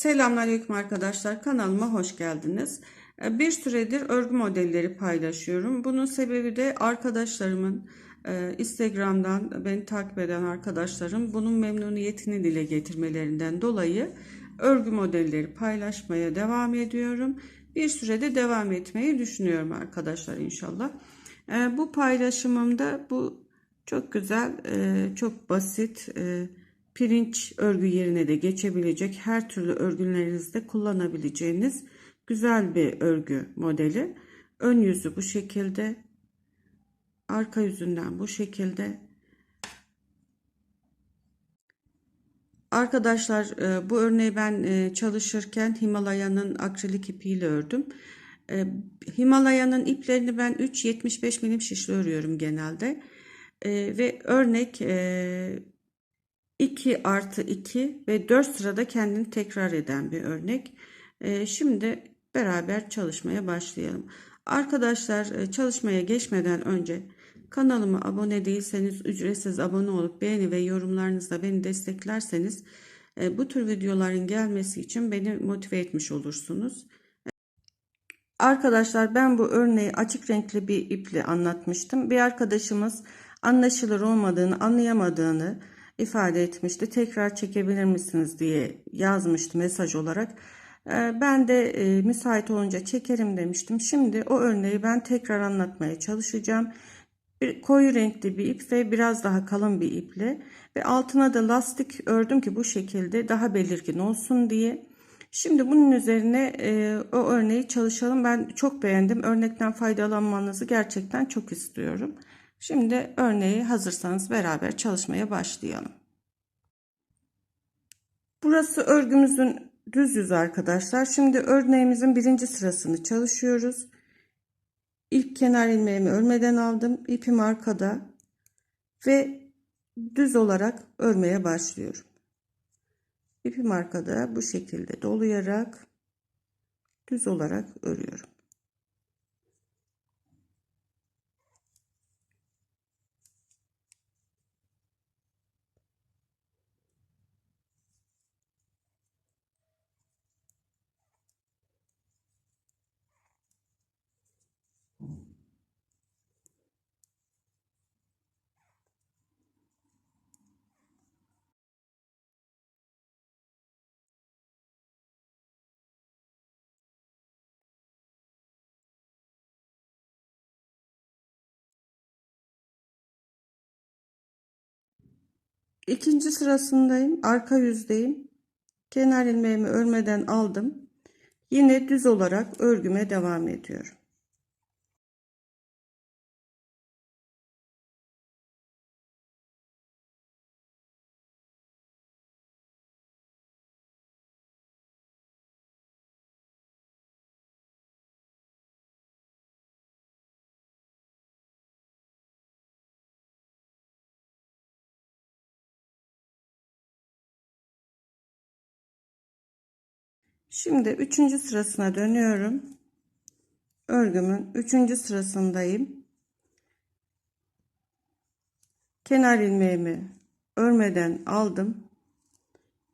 Selamünaleyküm arkadaşlar. Kanalıma hoş geldiniz. Ee, Bir süredir örgü modelleri paylaşıyorum. Bunun sebebi de arkadaşlarımın e, Instagram'dan beni takip eden arkadaşlarım bunun memnuniyetini dile getirmelerinden dolayı örgü modelleri paylaşmaya devam ediyorum. Bir sürede devam etmeyi düşünüyorum arkadaşlar inşallah. Ee, Bu paylaşımımda bu çok güzel, e, çok basit, e, pirinç örgü yerine de geçebilecek her türlü örgülerinizde kullanabileceğiniz güzel bir örgü modeli. Ön yüzü bu şekilde, arka yüzünden bu şekilde. Arkadaşlar e, bu örneği ben e, çalışırken Himalaya'nın akrilik ipiyle ördüm. E, Himalaya'nın iplerini ben 3-75 milim şişli örüyorum genelde. Ve örnek 2 artı 2 ve 4 sırada kendini tekrar eden bir örnek. Şimdi beraber çalışmaya başlayalım. Arkadaşlar çalışmaya geçmeden önce kanalıma abone değilseniz ücretsiz abone olup beğeni ve yorumlarınızla beni desteklerseniz bu tür videoların gelmesi için beni motive etmiş olursunuz. Arkadaşlar ben bu örneği açık renkli bir iple anlatmıştım. Bir arkadaşımız anlaşılır olmadığını anlayamadığını ifade etmişti. Tekrar çekebilir misiniz diye yazmıştı mesaj olarak. Ben de müsait olunca çekerim demiştim. Şimdi o örneği ben tekrar anlatmaya çalışacağım. Bir koyu renkli bir ip ve biraz daha kalın bir iple ve altına da lastik ördüm ki bu şekilde daha belirgin olsun diye. Şimdi bunun üzerine e, o örneği çalışalım. Ben çok beğendim. Örnekten faydalanmanızı gerçekten çok istiyorum. Şimdi örneği hazırsanız beraber çalışmaya başlayalım. Burası örgümüzün düz yüzü arkadaşlar. Şimdi örneğimizin birinci sırasını çalışıyoruz. İlk kenar ilmeğimi örmeden aldım. İpim arkada ve düz olarak örmeye başlıyorum. İpim arkada bu şekilde dolayarak düz olarak örüyorum. İkinci sırasındayım. Arka yüzdeyim. Kenar ilmeğimi örmeden aldım. Yine düz olarak örgüme devam ediyorum. Şimdi üçüncü sırasına dönüyorum. Örgümün üçüncü sırasındayım. Kenar ilmeğimi örmeden aldım.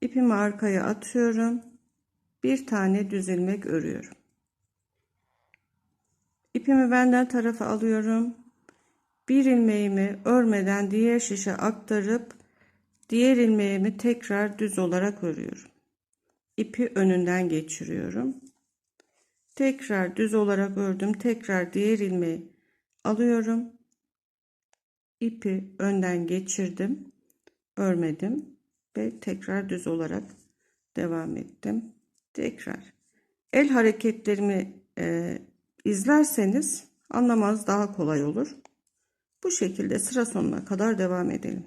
İpimi arkaya atıyorum. Bir tane düz ilmek örüyorum. İpimi benden tarafa alıyorum. Bir ilmeğimi örmeden diğer şişe aktarıp diğer ilmeğimi tekrar düz olarak örüyorum ipi önünden geçiriyorum. Tekrar düz olarak ördüm. Tekrar diğer ilmeği alıyorum. İpi önden geçirdim. Örmedim ve tekrar düz olarak devam ettim. Tekrar el hareketlerimi e, izlerseniz anlamanız daha kolay olur. Bu şekilde sıra sonuna kadar devam edelim.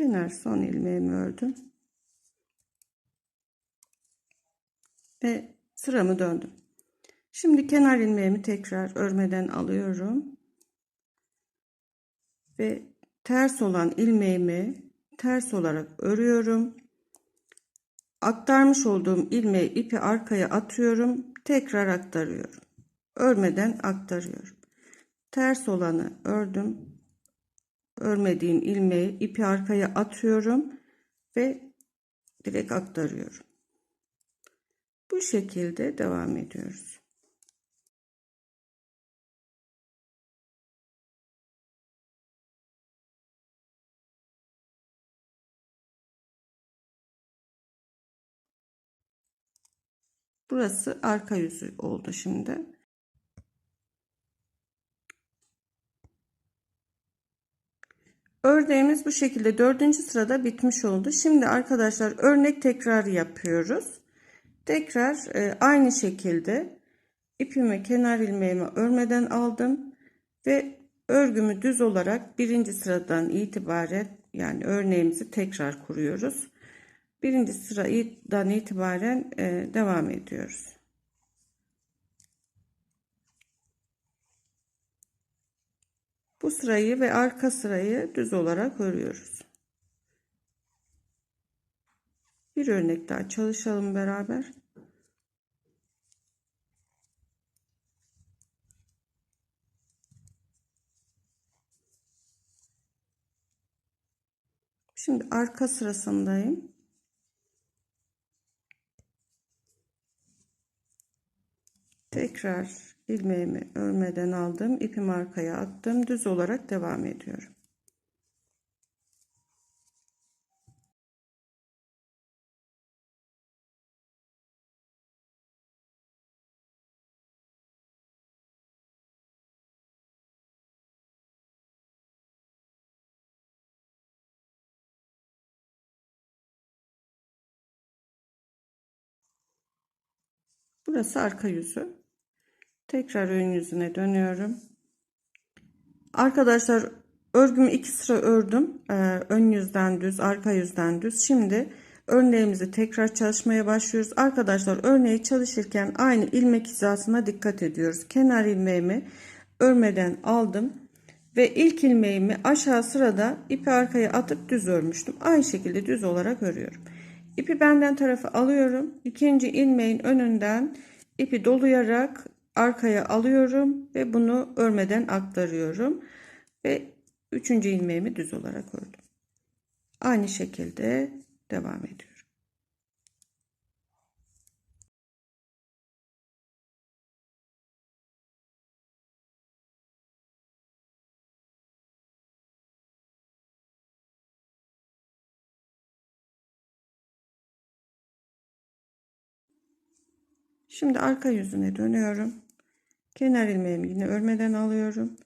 Kenar son ilmeğimi ördüm. Ve sıramı döndüm. Şimdi kenar ilmeğimi tekrar örmeden alıyorum. Ve ters olan ilmeğimi ters olarak örüyorum. Aktarmış olduğum ilmeği ipi arkaya atıyorum. Tekrar aktarıyorum. Örmeden aktarıyorum. Ters olanı ördüm. Örmediğim ilmeği ipi arkaya atıyorum ve direkt aktarıyorum. Bu şekilde devam ediyoruz. Burası arka yüzü oldu şimdi. Örneğimiz bu şekilde dördüncü sırada bitmiş oldu. Şimdi arkadaşlar örnek tekrar yapıyoruz. Tekrar e, aynı şekilde ipimi kenar ilmeğimi örmeden aldım ve örgümü düz olarak birinci sıradan itibaren yani örneğimizi tekrar kuruyoruz. Birinci sıradan itibaren e, devam ediyoruz. Bu sırayı ve arka sırayı düz olarak örüyoruz. Bir örnek daha çalışalım beraber. Şimdi arka sırasındayım. Tekrar ilmeğimi örmeden aldım. ipimi arkaya attım. Düz olarak devam ediyorum. Burası arka yüzü. Tekrar ön yüzüne dönüyorum. Arkadaşlar örgümü iki sıra ördüm. Ee, ön yüzden düz, arka yüzden düz. Şimdi örneğimizi tekrar çalışmaya başlıyoruz. Arkadaşlar örneği çalışırken aynı ilmek hizasına dikkat ediyoruz. Kenar ilmeğimi örmeden aldım ve ilk ilmeğimi aşağı sırada ipi arkaya atıp düz örmüştüm. Aynı şekilde düz olarak örüyorum. İpi benden tarafı alıyorum. İkinci ilmeğin önünden ipi dolayarak arkaya alıyorum ve bunu örmeden aktarıyorum ve üçüncü ilmeğimi düz olarak ördüm. Aynı şekilde devam ediyorum. Şimdi arka yüzüne dönüyorum. Kenar ilmeğimi yine örmeden alıyorum.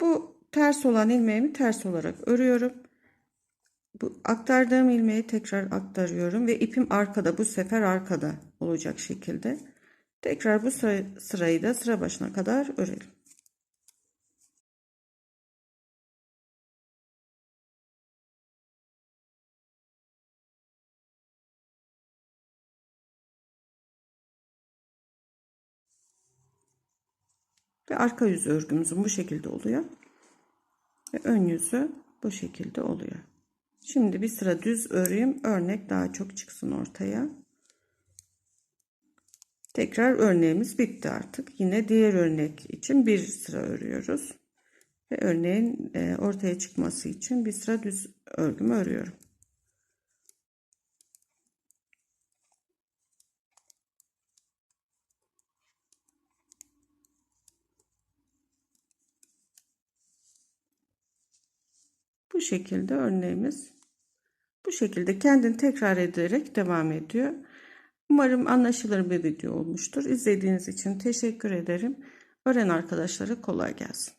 Bu ters olan ilmeğimi ters olarak örüyorum. Bu aktardığım ilmeği tekrar aktarıyorum ve ipim arkada bu sefer arkada olacak şekilde. Tekrar bu sırayı da sıra başına kadar örelim. Ve arka yüzü örgümüzün bu şekilde oluyor. Ve ön yüzü bu şekilde oluyor. Şimdi bir sıra düz öreyim. Örnek daha çok çıksın ortaya. Tekrar örneğimiz bitti artık. Yine diğer örnek için bir sıra örüyoruz. Ve örneğin e, ortaya çıkması için bir sıra düz örgümü örüyorum. Bu şekilde örneğimiz bu şekilde kendini tekrar ederek devam ediyor. Umarım anlaşılır bir video olmuştur. İzlediğiniz için teşekkür ederim. Öğren arkadaşlara kolay gelsin.